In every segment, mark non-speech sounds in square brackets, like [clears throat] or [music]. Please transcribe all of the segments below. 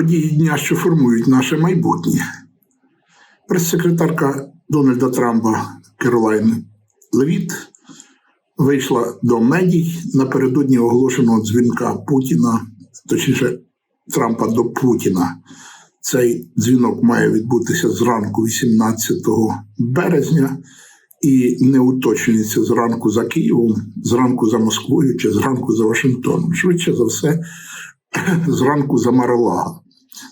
події дня, що формують наше майбутнє. Прес-секретарка Дональда Трампа Керолайн Левіт вийшла до медій напередодні оголошеного дзвінка Путіна, точніше, Трампа до Путіна. Цей дзвінок має відбутися зранку 18 березня і не уточнюється зранку за Києвом, зранку за Москвою чи зранку за Вашингтоном. Швидше за все, [clears throat] зранку за Марелага.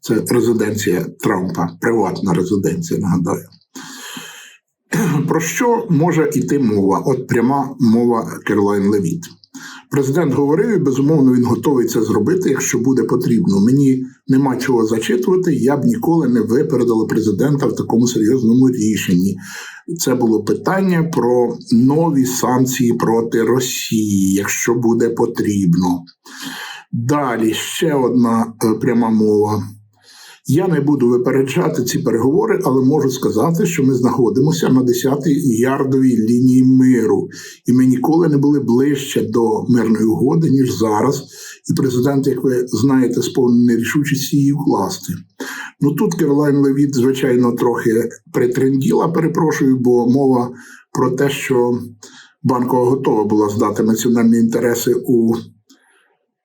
Це резиденція Трампа, приватна резиденція, нагадаю. [clears throat] Про що може йти мова? От пряма мова Керлайн Левіт. Президент говорив, і безумовно, він готовий це зробити, якщо буде потрібно. Мені нема чого зачитувати. Я б ніколи не випередила президента в такому серйозному рішенні. Це було питання про нові санкції проти Росії, якщо буде потрібно. Далі ще одна е, пряма мова. Я не буду випереджати ці переговори, але можу сказати, що ми знаходимося на 10-й ярдовій лінії миру, і ми ніколи не були ближче до мирної угоди, ніж зараз. І президент, як ви знаєте, сповнений рішучості її вкласти. Ну тут Керолайн Левіт, звичайно, трохи притренділа, перепрошую, бо мова про те, що банкова готова була здати національні інтереси у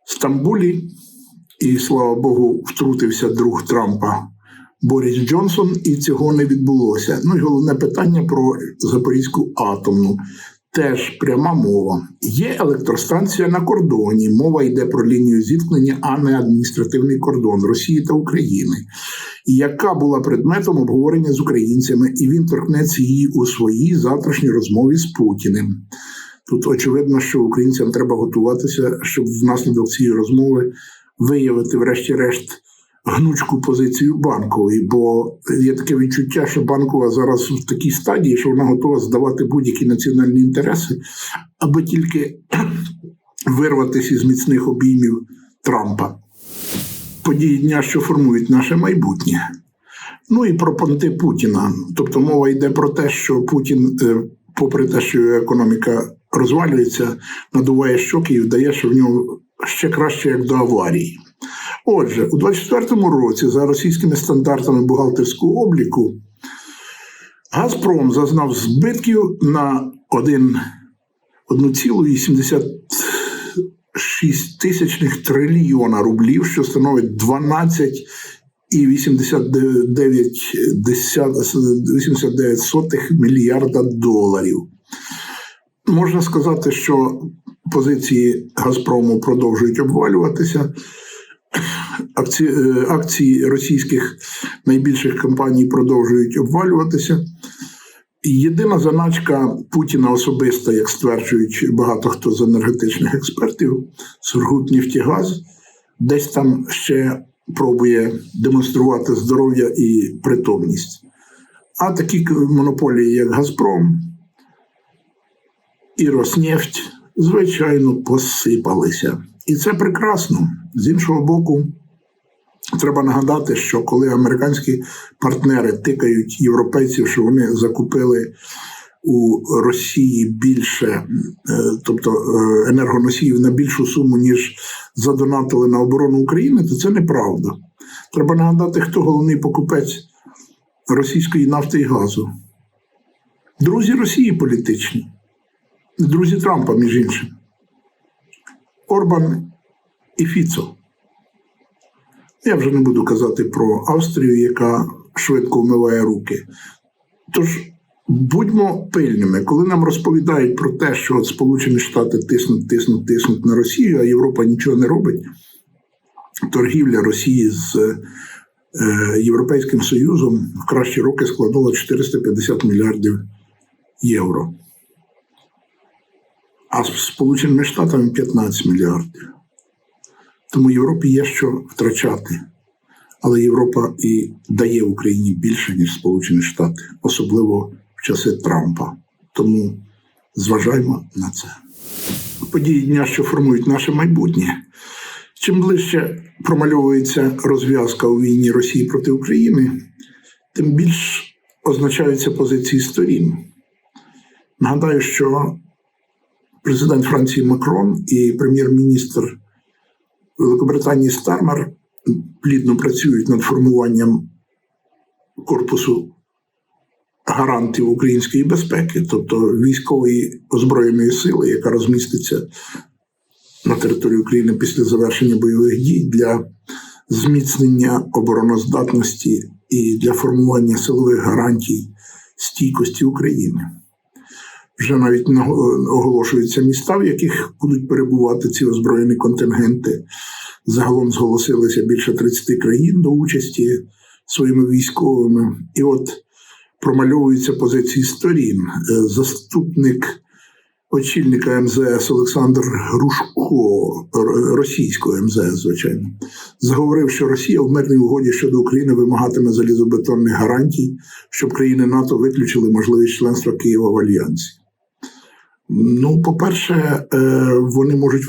Стамбулі, і слава Богу, втрутився друг Трампа Борис Джонсон, і цього не відбулося. Ну і головне питання про Запорізьку атомну. Теж пряма мова. Є електростанція на кордоні. Мова йде про лінію зіткнення, а не адміністративний кордон Росії та України, яка була предметом обговорення з українцями, і він торкнеться її у своїй завтрашній розмові з Путіним. Тут очевидно, що українцям треба готуватися, щоб внаслідок цієї розмови виявити, врешті-решт, гнучку позицію банкової, бо є таке відчуття, що банкова зараз в такій стадії, що вона готова здавати будь-які національні інтереси, аби тільки [clears throat] вирватися із міцних обіймів Трампа. Події дня, що формують наше майбутнє. Ну і про понти Путіна. Тобто мова йде про те, що Путін, е, попри те, що економіка розвалюється, надуває щоки і вдає, що в нього ще краще як до аварії. Отже, у 24-му році, за російськими стандартами бухгалтерського обліку, Газпром зазнав збитків на 1,86 тисячних трильйона рублів, що становить 12 і 89 89 мільярда доларів. Можна сказати, що позиції Газпрому продовжують обвалюватися. Акції, е, акції російських найбільших компаній продовжують обвалюватися. Єдина заначка Путіна особиста, як стверджують багато хто з енергетичних експертів, Сургутнефтігаз, десь там ще пробує демонструвати здоров'я і притомність. А такі монополії, як Газпром і Роснефть, звичайно, посипалися. І це прекрасно. З іншого боку, треба нагадати, що коли американські партнери тикають європейців, що вони закупили у Росії більше, е, тобто е, енергоносіїв на більшу суму, ніж задонатили на оборону України, то це неправда. Треба нагадати, хто головний покупець російської нафти і газу. Друзі Росії політичні, друзі Трампа, між іншим. Орбан і Фіцо. Я вже не буду казати про Австрію, яка швидко вмиває руки. Тож будьмо пильними, коли нам розповідають про те, що от Сполучені Штати тиснуть, тиснуть, тиснуть на Росію, а Європа нічого не робить. Торгівля Росії з е, Європейським Союзом в кращі роки складала 450 мільярдів євро а з Сполученими Штатами 15 мільярдів. Тому Європі є що втрачати. Але Європа і дає Україні більше, ніж Сполучені Штати, особливо в часи Трампа. Тому зважаймо на це. Події дня, що формують наше майбутнє. Чим ближче промальовується розв'язка у війні Росії проти України, тим більш означаються позиції сторін. Нагадаю, що президент Франції Макрон і прем'єр-міністр Великобританії Стармер плідно працюють над формуванням корпусу гарантів української безпеки, тобто військової озброєної сили, яка розміститься на території України після завершення бойових дій для зміцнення обороноздатності і для формування силових гарантій стійкості України. Вже навіть оголошуються міста, в яких будуть перебувати ці озброєні контингенти. Загалом зголосилися більше 30 країн до участі своїми військовими. І от промальовуються позиції сторін. Е, Заступник очільника МЗС Олександр Грушко, російського МЗС, звичайно, заговорив, що Росія в мирній угоді щодо України вимагатиме залізобетонних гарантій, щоб країни НАТО виключили можливість членства Києва в альянсі. Ну, по-перше, е, вони можуть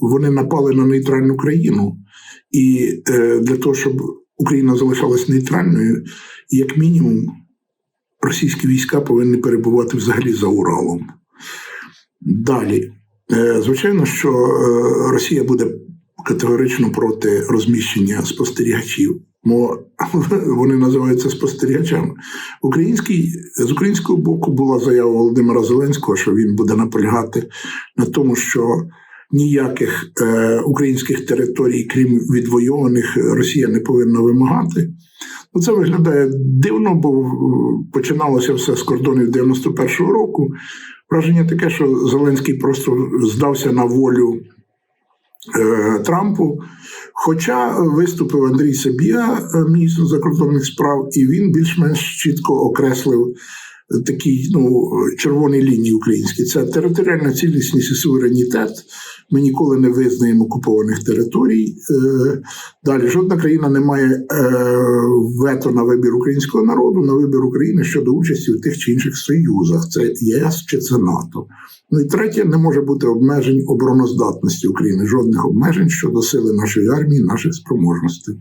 вони напали на нейтральну країну, і е, для того, щоб Україна залишалась нейтральною, як мінімум, російські війська повинні перебувати взагалі за Уралом. Далі, Е, звичайно, що Росія буде категорично проти розміщення спостерігачів, бо [laughs] вони називаються спостерігачами. Український, з українського боку була заява Володимира Зеленського, що він буде наполягати на тому, що ніяких е, українських територій, крім відвойованих, Росія не повинна вимагати. Ну, Це виглядає дивно, бо починалося все з кордонів 91-го року. Враження таке, що Зеленський просто здався на волю Трампу. Хоча виступив Андрій Сабія, е, міністр закордонних справ, і він більш-менш чітко окреслив такі ну, червоні лінії українські. Це територіальна цілісність і суверенітет. Ми ніколи не визнаємо окупованих територій. Е, Далі жодна країна не має е, вето на вибір українського народу, на вибір України щодо участі в тих чи інших союзах. Це ЄС чи це НАТО. Ну і третє, не може бути обмежень обороноздатності України, жодних обмежень щодо сили нашої армії, наших спроможностей.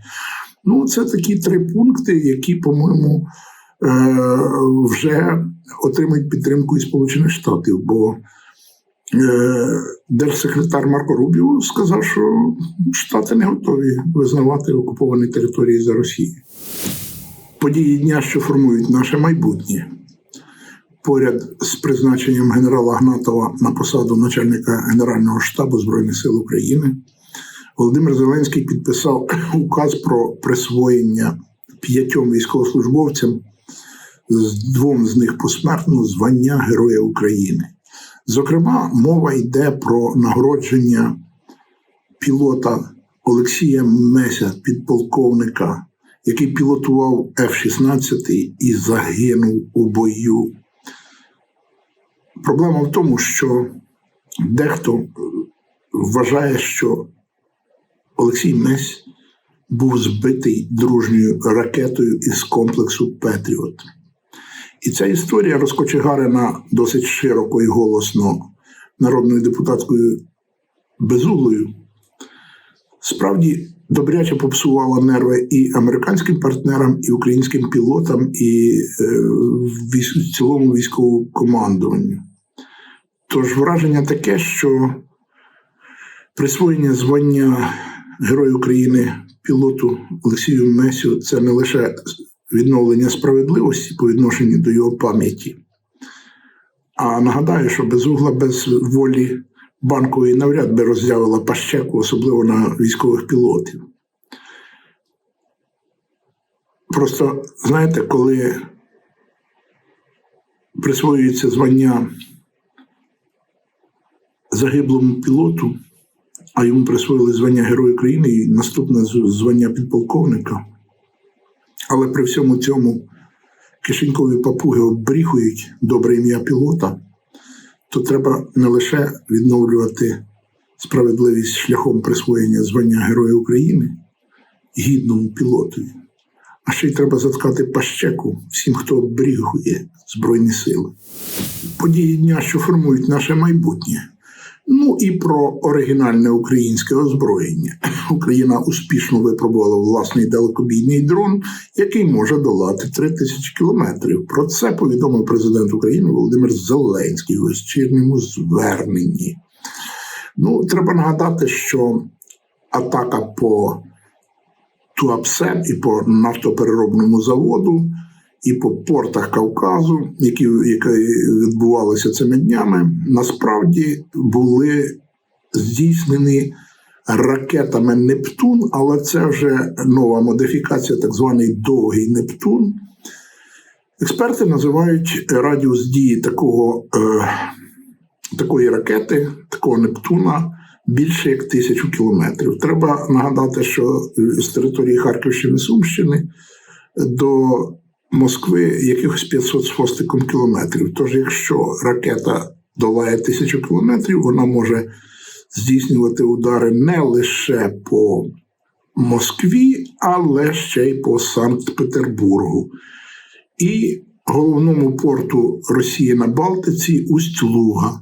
Ну, це такі три пункти, які, по-моєму, е, вже отримують підтримку і Сполучених Штатів. Бо держсекретар Марко Рубіо сказав, що Штати не готові визнавати окуповані території за Росією. Події дня, що формують наше майбутнє. Поряд з призначенням генерала Гнатова на посаду начальника Генерального штабу Збройних сил України, Володимир Зеленський підписав указ про присвоєння п'ятьом військовослужбовцям, з двом з них посмертно звання Героя України. Зокрема, мова йде про нагородження пілота Олексія Меся, підполковника, який пілотував F-16 і загинув у бою. Проблема в тому, що дехто е, вважає, що Олексій Месь був збитий дружньою ракетою із комплексу Петріот. І ця історія розкочегарена досить широко і голосно народною депутаткою Безуглою. Справді добряче попсувала нерви і американським партнерам, і українським пілотам, і е, військ- цілому військовому командуванню. Тож враження таке, що присвоєння звання Герою України пілоту Олексію Месю це не лише відновлення справедливості по відношенню до його пам'яті. А нагадаю, що безугла без волі банкової навряд би роззявила пащеку, особливо на військових пілотів. Просто знаєте, коли присвоюється звання загиблому пілоту, а йому присвоїли звання Герой України і наступне звання підполковника. Але при всьому цьому кишенькові папуги обріхують добре ім'я пілота, то треба не лише відновлювати справедливість шляхом присвоєння звання Героя України гідному пілотові, а ще й треба заткати пащеку всім, хто обрігує Збройні сили. Події дня, що формують наше майбутнє. Ну і про оригінальне українське озброєння. [laughs] Україна успішно випробувала власний далекобійний дрон, який може долати 3 тисячі кілометрів. Про це повідомив президент України Володимир Зеленський у вечірньому зверненні. Ну, треба нагадати, що атака по Туапсе і по нафтопереробному заводу, і по портах Кавказу, які, які відбувалися цими днями, насправді були здійснені ракетами Нептун, але це вже нова модифікація, так званий довгий Нептун. Експерти називають радіус дії такого, е, такої ракети, такого Нептуна. Більше як тисячу кілометрів. Треба нагадати, що з території Харківщини Сумщини до Москви якихось 500 з хвостиком кілометрів. Тож, якщо ракета долає тисячу кілометрів, вона може здійснювати удари не лише по Москві, але ще й по Санкт-Петербургу. І головному порту Росії на Балтиці Усть-Луга.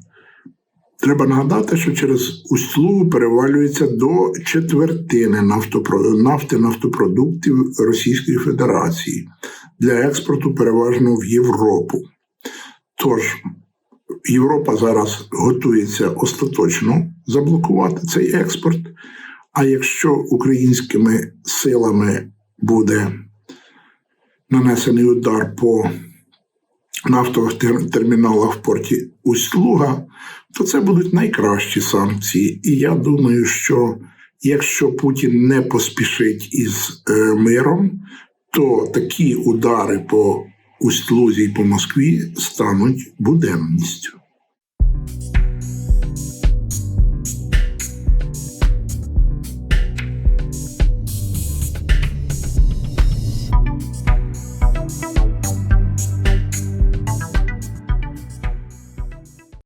Треба нагадати, що через Усть-Лугу перевалюється до четвертини нафти нафтопродуктів Російської Федерації для експорту переважно в Європу. Тож Європа зараз готується остаточно заблокувати цей експорт. А якщо українськими силами буде нанесений удар по нафтових терміналах в порті Усть-Луга, то це будуть найкращі санкції. І я думаю, що якщо Путін не поспішить із е, миром, то такі удари по Усть-Лузі і по Москві стануть буденністю.